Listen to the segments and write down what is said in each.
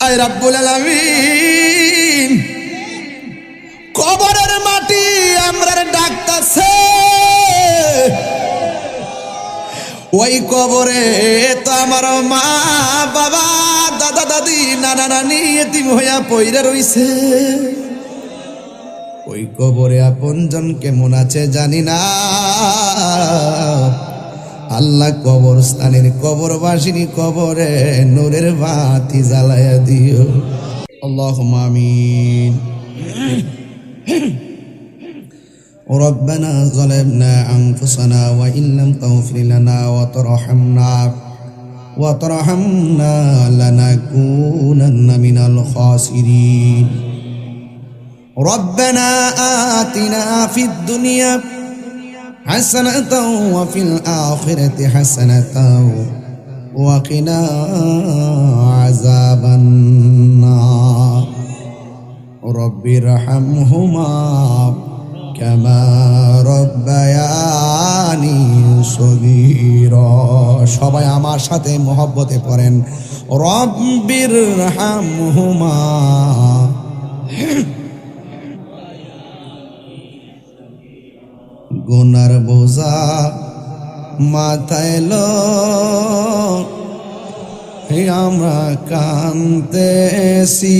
আয় রাব্বুল আলামিন। কবরের মাটি আমরা ডাকতাছে। ওই কবরে তো আমার মা, বাবা, দাদা, দাদি, নানা, নানি, এতিম হইয়া পইরা রইছে। ওই কবরে আপনজন কেমন আছে জানি না। আল্লাহ কবরস্থানের কবরবাসিনী কবরে নূরের বাতি জ্বালায়া দিও আল্লাহ আমিন ربنا ظلمنا أنفسنا وإن لم تغفر لنا وترحمنا وترحمنا لنكونن من الخاسرين ربنا آتنا في الدنيا حسنة وفي الآخرة حسنة وقنا عذاب النار رب ارحمهما كما ربياني صغيرا সবাই আমার সাথে মহব্বতে পড়েন রব্বির হামহুমা গুনার বোঝা মাথায় লো। আমরা কান্তেছি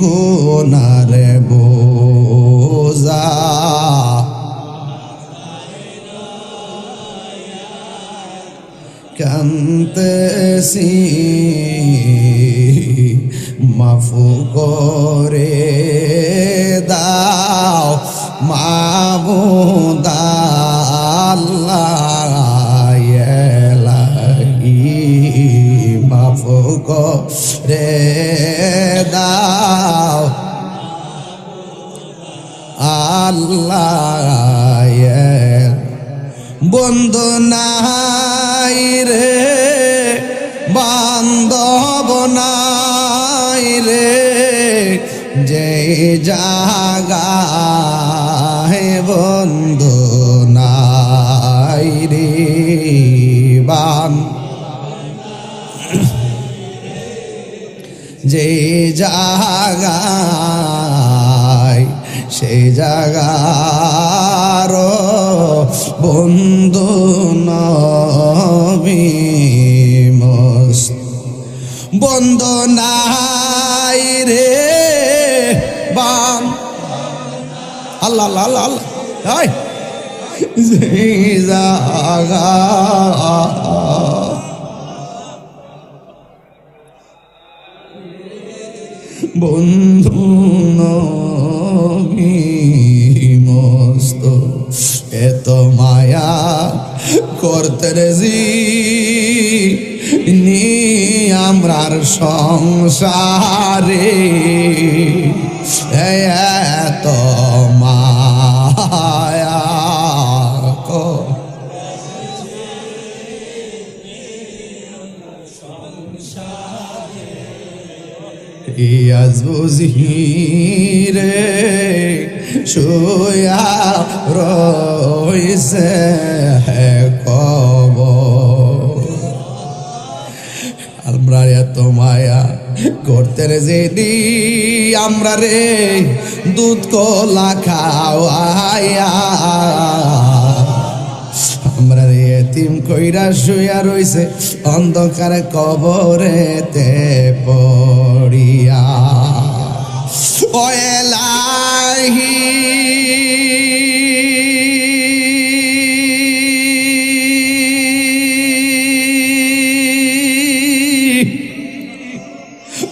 গুনার বোঝা। কান্তেছি মাফু করে করে দাও আল্লাহ বন্ধু নাই রে বান্ধব নাই রে যে জাগায় বন্ধু নাই রে বান। যে জাগায় সে জাগার বন্ধু নবী মস্ত। বন্ধু নাই আল্লাহ আল্লাহ আল্লাহ বন্ধু মস্ত। এত মায়া করতে রেজি নি আমরার সংসারে। এত ইয়াজ বুঝিরে শুয়া রইছে কব আমরা এত মায়া করতে রে যেদি আমরা রে দুধ কলা খাওয়াইয়া। আমরা রে এতিম কইরা শুয়া রইছে, অন্ধকার কবরেতে পড়িয়া। এলাহি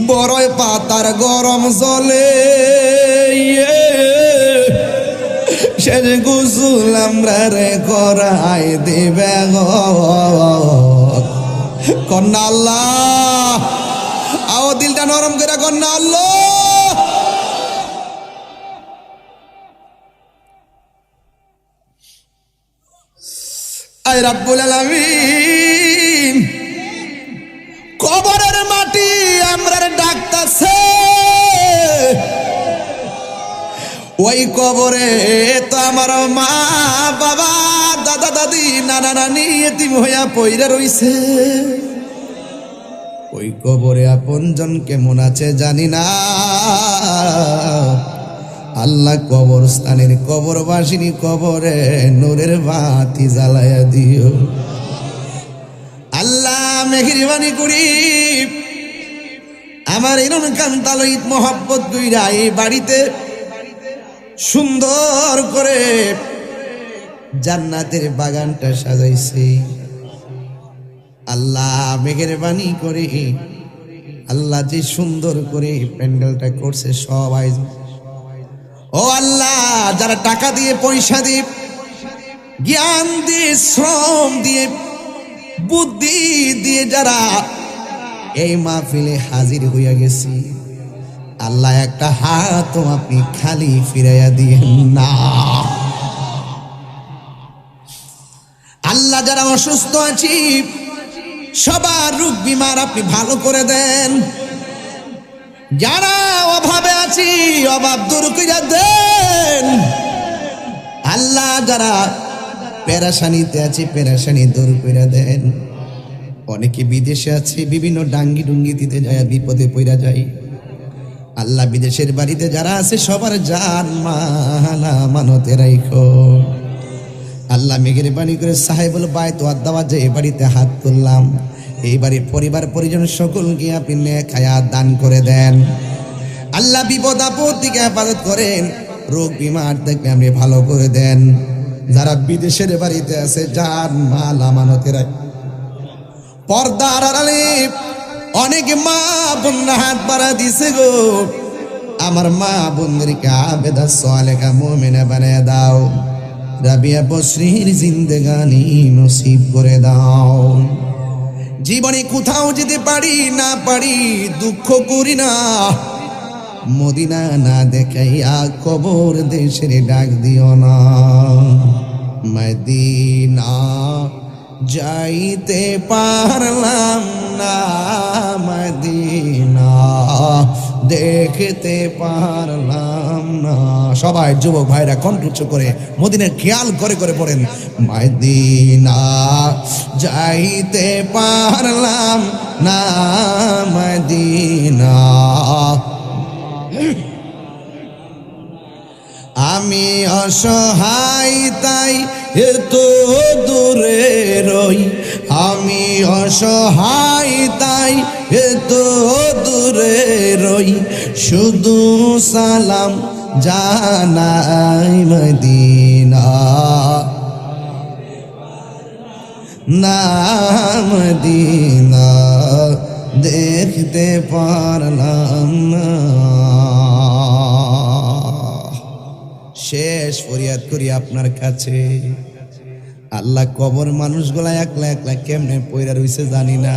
বড়ই পাতার গরম জলে ইয়ে। সে যে গুসুল আমরা রে করাই দিবে কন্যা আল্লাহ। আও দিলটা নরম করে কন্যা আল্লাহ। রাব্বুল আলামিন। কবরের মাটি আমরা ডাকতাছে। ওই কবরে তো আমার মা, বাবা, দাদা, দাদি, নানা, নানি, এতিম হইয়া পইরা রইছে। ওই কবরে আপনজন কেমন আছে জানি না। আল্লাহ কবর কবরস্থানের কবরবাসিনী কবরে নূরের বাতি জ্বালায়া দিও। আল্লাহ মেহরবানি করি। আমার এরন কান্তালইত মোহাব্বত কইরা এই বাড়িতে সুন্দর করে জান্নাতের বাগানটা সাজাইছে। আল্লাহ মেঘের বাণী করে। আল্লাহ যে সুন্দর করে প্যান্ডেলটা করছে সবাই ও আল্লাহ, যারা টাকা দিয়ে, পয়সা দিয়ে, জ্ঞান দিয়ে, শ্রম দিয়ে, বুদ্ধি দিয়ে যারা এই মাহফিলে হাজির হইয়া গেছি, আল্লাহ একটা হাত আপনি খালি ফিরাইয়া দিয়ে না। আল্লাহ যারা অসুস্থ আছি, সবার রোগ বিমার আপনি ভালো করে দেন। যারা অভাবে আছি, অভাব দূর করে দেন। আল্লাহ যারা পেরাশানিতে আছে, পেরাশানি দূর করে দেন। অনেকে বিদেশে আছে, বিভিন্ন ডাঙ্গি ডুঙ্গি দিতে যায়, বিপদে পড়া যায় আল্লাহ বিদেশের বাড়িতে যারা আছে, সবার জান মালা মানতে রাইখো। আল্লাহ মেঘের বাণী করে সাহেবুল বাই তো আদাওয়া যে বাড়িতে হাত তুললাম। এই বাড়ির পরিবার পরিজন সকলকে আপনি খায়া দান করে দেন। আল্লাহ বিপদ আপদ থেকে হেফাজত করেন, রোগ বিমার থেকে আপনি ভালো করে দেন। যারা বিদেশের বাড়িতে আছে যান মাল আমানতের পর্দার আড়ালে অনেক মা বোনরা হাত বাড়া দিছে গো। আমার মা বোনদেরকে আবেদা সোয়ালেখা মোমেনা বানিয়ে দাও। রাবিয়া বসরির জিন্দেগানি নসিব করে দাও। জীবনে কোথাও যেতে পারি, না পারি, দুঃখ করি না। মদিনা না দেখাইয়া কবর দেশের ডাক দিও না। মদিনা যাইতে পারলাম না, মদিনা দেখতে পারলাম না। সবাই যুবক ভাইরা কণ্ঠ উচ্চ করে মদিনের খেয়াল করে করে পড়েন। মদিনা যাইতে পারলাম না, মদিনা। আমি অসহায় তাই এত দূরে রই, আমি অসহায় তাই এত দূরে রই, শুধু সালাম জানাই মদিনা। নাম দিনা, দেখতে পারলাম না। শেষ ফরিয়াদ করি আপনার কাছে। আল্লাহ কবর মানুষগুলা একলা একলা কেমনে পয়রা রইছে জানি না।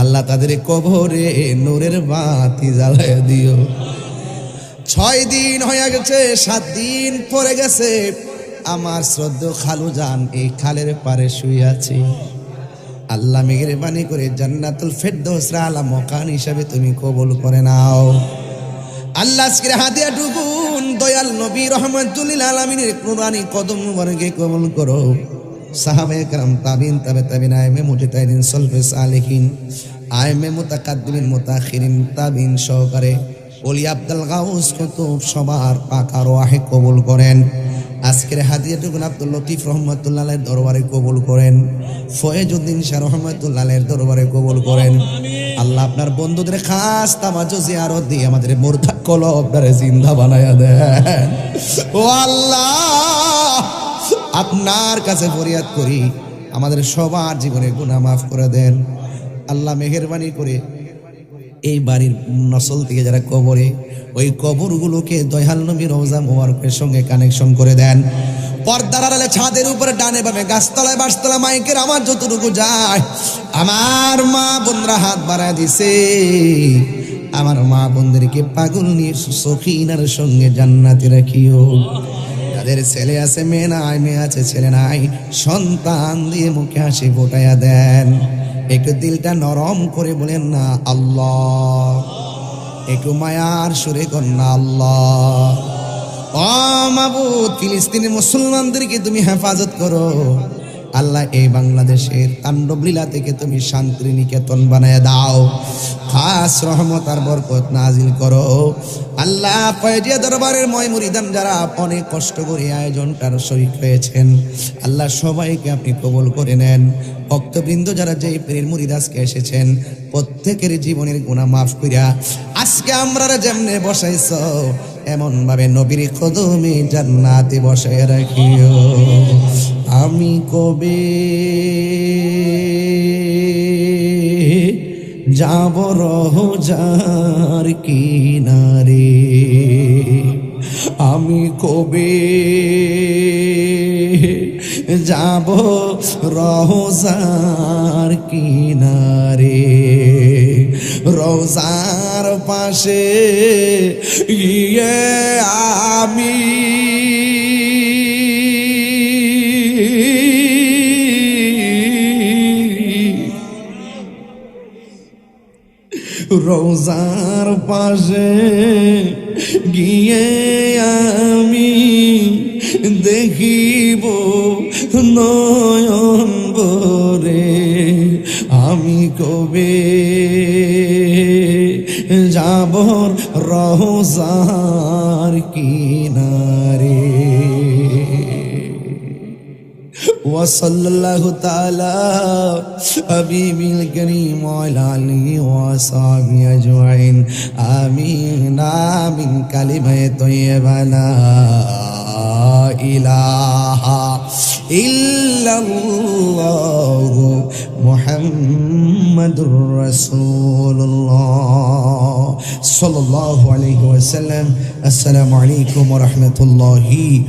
আল্লাহ তাদের কবরে নূরের বাতি জ্বালায় দিও। ছয় দিন হয়ে গেছে, সাত দিন পরে গেছে। আমার শ্রদ্ধ খালু যান এই খালের পারে শুয়ে আছে। আল্লাহ মেঘের বাণী করে জান্নাতুল ফেরদৌসরা আলা মকান হিসাবে তুমি কবুল করে নাও। আল্লাহ দয়াল নবী রহমতুল্লিল আলমিনের কোরআনি কদম বর্গে কবল করো। সাহাবে আয়মে সহকারে সবার পাকার কবুল করেন। আজকের হাদিয়াটুকুন আব্দুল লতিফ রহমতুল্লাহের দরবারে কবুল করেন, ফয়েজউদ্দিন শাহ রহমতুল্লাহের দরবারে কবুল করেন। আল্লাহ আপনার বন্ধুদের খাস তামাজো জিয়ারত দিয়ে আমাদের মোরধা কলব জিন্দা বানায়া দেন। ও আল্লাহ, আপনার কাছে ফরিয়াদ করি, আমাদের সবার জীবনে গুনাহ মাফ করে দেন। আল্লাহ মেহেরবানি করে এই বাড়ির নসল থেকে যারা কবরে, ওই কবরগুলোকে দয়াল নবী রোজা মোবারকের সঙ্গে কানেকশন করে দেন। পর্দার আড়ালে ছাদের উপরে ডানে বামে গাছতলায় বাসতলা মাইকের আমার যতটুকু যায়, আমার মা বোনরা হাত বাড়ায় দিছে। আমার মা বোনদেরকে পাগল নিয়ে সখিনার সঙ্গে জান্নাতে রাখিও। যাদের ছেলে আছে, মেয়ে নাই, মেয়ে আছে, ছেলে নাই, সন্তান দিয়ে মুখে হাসি ফোটাইয়া দেন। একটু দিলটা নরম করে বলেন না, আল্লাহ। একটু মায়ার সুরে না, আল্লাহ। ও মাবুদ, ফিলিস্তিনি মুসলমানদেরকে তুমি হেফাজত করো। আল্লাহ, এই বাংলাদেশের তাণ্ডব লীলা থেকে তুমি শান্তি নিকেতন বানায় দাও। খাস রহমত আর বরকত নাজিল করো। আল্লাহ, ফয়জিয়া দরবারের ময় মুরিদান যারা অনেক কষ্ট করে আয়োজনটার শরিক হয়েছেন, আল্লাহ সবাইকে আপনি কবুল করে নেন। ভক্তবৃন্দ যারা যেই পীরের মুরিদাসকে এসেছেন, প্রত্যেকের জীবনের গুণা মাফ কইরা আজকে আমরা যেমনে বসাইছ এমন ভাবে নবীর কদমে জান্নাতে বসায় রাখিও। আমি কবে যাব রহজার কিনারে? আমি কবে যাব রহজার কিনারে? রোজার পাশে গিয়ে আমি রোজার পাশে গিয়ে আমি দেখিব নয়ন বরে আমি কবে যাব রোজার কিনারে? وصلى الله تعالى. حبيب الكريم وعلى آله وصحبه أجمعين. آمين. آمين. كلمة طيبة. لا إله إلا الله محمد رسول الله صلى الله عليه وسلم. السلام عليكم ورحمة الله